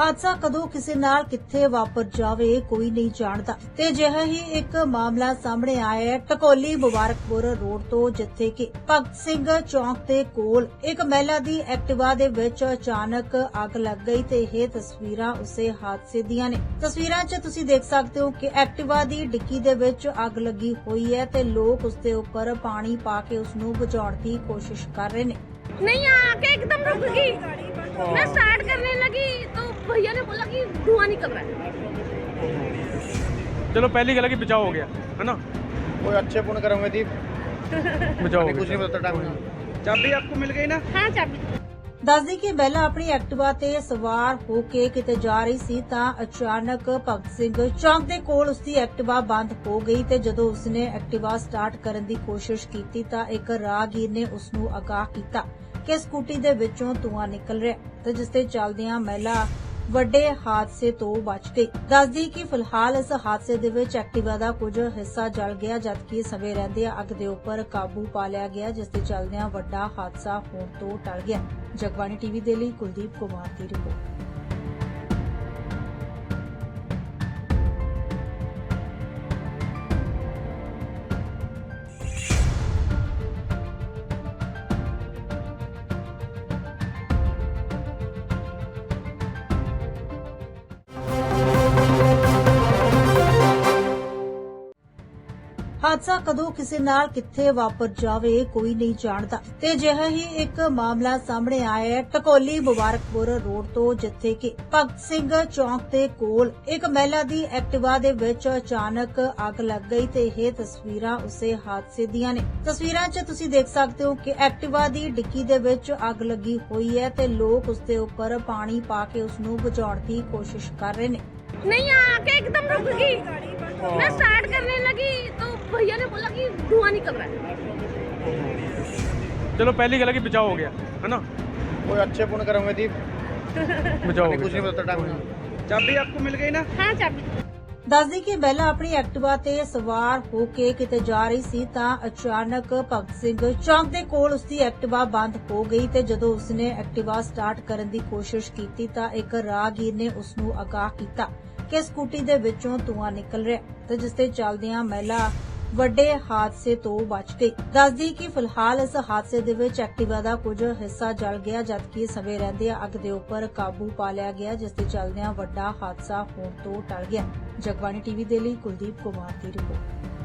ਹਾਦਸਾ ਕਦੋਂ ਕਿਸੇ ਨਾਲ ਕਿੱਥੇ ਵਾਪਰ ਜਾਵੇ, ਕੋਈ ਨਹੀਂ ਜਾਣਦਾ। ਤੇ ਅਜਿਹਾ ਹੀ ਇੱਕ ਮਾਮਲਾ ਸਾਹਮਣੇ ਆਇਆ ਹੈ। ਟਕੋਲੀ ਮੁਬਾਰਕਪੁਰ ਰੋਡ ਤੋਂ, ਜਿੱਥੇ ਕਿ ਭਗਤ ਸਿੰਘ ਚੌਂਕ ਦੇ ਕੋਲ ਇੱਕ ਮਹਿਲਾ ਦੀ ਐਕਟਿਵਾ ਦੇ ਵਿੱਚ ਅਚਾਨਕ ਅੱਗ ਲੱਗ ਗਈ ਤੇ ਇਹ ਤਸਵੀਰਾਂ ਉਸੇ ਹਾਦਸੇ ਦੀਆਂ ਨੇ। ਤਸਵੀਰਾਂ 'ਚ ਤੁਸੀਂ ਦੇਖ ਸਕਦੇ ਹੋ ਕਿ ਐਕਟਿਵਾ ਦੀ ਡਿੱਕੀ ਦੇ ਵਿੱਚ ਅੱਗ ਲੱਗੀ ਹੋਈ ਹੈ ਤੇ ਲੋਕ ਉਸ ਦੇ ਉੱਪਰ ਪਾਣੀ ਪਾ ਕੇ ਉਸ ਨੂੰ ਬਚਾਉਣ ਦੀ ਕੋਸ਼ਿਸ਼ ਕਰ ਰਹੇ ਨੇ। ਨਹੀਂ, ਆ ਕੇ ਇੱਕਦਮ ਰੁਕ ਗਈ। ਮੈਂ ਸਟਾਰਟ ਕਰਨੇ धुआं निकल रहा है चलो पहली गला की बचाव हो गया है ना कोई अच्छे पुण्य करोगे दी बचाव हो कुछ गया नहीं पता टाइम चाबी आपको मिल गई ना हाँ चाबी ਦੱਸਦੀ ਕਿ ਮਹਿਲਾ ਆਪਣੀ ਐਕਟਿਵਾ ਤੇ ਸਵਾਰ ਹੋ ਕੇ ਕਿਤੇ ਜਾ ਰਹੀ ਸੀ ਤਾਂ ਅਚਾਨਕ ਭਗਤ ਸਿੰਘ ਚੌਂਕ ਦੇ ਕੋਲ ਉਸਦੀ ਐਕਟਿਵਾ ਬੰਦ ਹੋ ਗਈ ਤੇ ਜਦੋਂ ਉਸਨੇ ਐਕਟਿਵਾ ਸਟਾਰਟ ਕਰਨ ਦੀ ਕੋਸ਼ਿਸ਼ ਕੀਤੀ ਤਾਂ ਇੱਕ ਰਾਹਗੀਰ ਨੇ ਉਸ ਨੂੰ ਅਗਾਹ ਕੀਤਾ ਕਿ ਸਕੂਟੀ ਦੇ ਵਿੱਚੋਂ ਧੂੰਆਂ ਨਿਕਲ ਰਿਹਾ ਹੈ ਤੇ ਜਿਸ ਤੇ ਚੱਲਦਿਆਂ ਮਹਿਲਾ ਵੱਡੇ ਹਾਦਸੇ ਤੋਂ ਬਚ ਗਈ ਦੱਸਦੀ ਕਿ ਫਿਲਹਾਲ ਇਸ ਹਾਦਸੇ ਦੇ ਵਿੱਚ ਐਕਟਿਵਾ ਦਾ ਕੁਝ ਹਿੱਸਾ ਜਲ ਗਿਆ, ਜਦਕਿ ਸਮੇਂ ਰਹਿੰਦਿਆਂ ਅੱਗ ਦੇ ਉੱਪਰ ਕਾਬੂ ਪਾ ਲਿਆ ਗਿਆ, ਜਿਸ ਦੇ ਚੱਲਦਿਆਂ ਵੱਡਾ ਹਾਦਸਾ ਹੋਣ ਤੋਂ ਟਲ ਗਿਆ। ਜਗਬਾਣੀ ਟੀਵੀ ਦੇ ਲਈ ਕੁਲਦੀਪ ਕੁਮਾਰ ਦੀ ਰਿਪੋਰਟ। ਹਾਦਸਾ ਕਦੋਂ ਕਿਸੇ ਨਾਲ ਕਿੱਥੇ ਵਾਪਰ ਜਾਵੇ, ਕੋਈ ਨਹੀਂ ਜਾਣਦਾ। ਤੇ ਅਜਿਹਾ ਹੀ ਇੱਕ ਮਾਮਲਾ ਸਾਹਮਣੇ ਆਇਆ ਹੈ। ਟਕੋਲੀ ਮੁਬਾਰਕਪੁਰ ਰੋਡ ਤੋਂ, ਜਿੱਥੇ ਕਿ ਭਗਤ ਸਿੰਘ ਚੌਂਕ ਦੇ ਕੋਲ ਇੱਕ ਮਹਿਲਾ ਦੀ ਐਕਟਿਵਾ ਦੇ ਵਿੱਚ ਅਚਾਨਕ ਅੱਗ ਲੱਗ ਗਈ ਤੇ ਇਹ ਤਸਵੀਰਾਂ ਉਸੇ ਹਾਦਸੇ ਦੀਆਂ ਨੇ। ਤਸਵੀਰਾਂ 'ਚ ਤੁਸੀਂ ਦੇਖ ਸਕਦੇ ਹੋ ਕਿ ਐਕਟਿਵਾ ਦੀ ਡਿੱਕੀ ਦੇ ਵਿੱਚ ਅੱਗ ਲੱਗੀ ਹੋਈ ਹੈ ਤੇ ਲੋਕ ਉਸ ਦੇ ਉੱਪਰ ਪਾਣੀ ਪਾ ਕੇ ਉਸ ਨੂੰ ਬਚਾਉਣ ਦੀ ਕੋਸ਼ਿਸ਼ ਕਰ ਰਹੇ ਨੇ। ਨਹੀਂ, ਆ ਕੇ ਇੱਕਦਮ ਰੁਕ ਗਈ। ਮੈਂ ਸਟਾਰਟ ਕਰਨ ਲੱਗੀ। धुआं निकल रहा है चलो पहली गला की बचाव हो गया है ना कोई अच्छे पुण्य करोगे दी बचाव हो कुछ नहीं गया पता टाइम चाबी आपको मिल गई ना हाँ चाबी ਦੱਸਦੀ ਕਿ ਮਹਿਲਾ ਆਪਣੀ ਐਕਟਿਵਾ ਤੇ ਸਵਾਰ ਹੋ ਕੇ ਕਿਤੇ ਜਾ ਰਹੀ ਸੀ ਤਾਂ ਅਚਾਨਕ ਭਗਤ ਸਿੰਘ ਚੌਂਕ ਦੇ ਕੋਲ ਉਸਦੀ ਐਕਟਿਵਾ ਬੰਦ ਹੋ ਗਈ ਤੇ ਜਦੋਂ ਉਸਨੇ ਐਕਟਿਵਾ ਸਟਾਰਟ ਕਰਨ ਦੀ ਕੋਸ਼ਿਸ਼ ਕੀਤੀ ਤਾਂ ਇੱਕ ਰਾਹਗੀਰ ਨੇ ਉਸ ਨੂੰ ਅਗਾਹ ਕੀਤਾ ਕਿ ਸਕੂਟੀ ਦੇ ਵਿੱਚੋਂ ਧੂੰਆਂ ਨਿਕਲ ਰਿਹਾ ਹੈ ਤੇ ਜਿਸ ਤੇ ਚੱਲਦਿਆਂ ਮਹਿਲਾ ਵੱਡੇ ਹਾਦਸੇ ਤੋਂ ਬਚ ਗਈ ਦੱਸਦੀ ਕਿ ਫਿਲਹਾਲ ਇਸ ਹਾਦਸੇ ਦੇ ਵਿੱਚ ਐਕਟਿਵਾ ਦਾ ਕੁਝ ਹਿੱਸਾ ਜਲ ਗਿਆ, ਜਦਕਿ ਸਮੇਂ ਰਹਿੰਦੇ ਅੱਗ ਦੇ ਉੱਪਰ ਕਾਬੂ ਪਾ ਲਿਆ ਗਿਆ, ਜਿਸ ਦੇ ਚੱਲਦਿਆਂ ਵੱਡਾ ਹਾਦਸਾ ਹੋਣ ਤੋਂ ਟਲ ਗਿਆ। ਜਗਬਾਣੀ ਟੀਵੀ ਦੇ ਲਈ ਕੁਲਦੀਪ ਕੁਮਾਰ ਦੀ ਰਿਪੋਰਟ।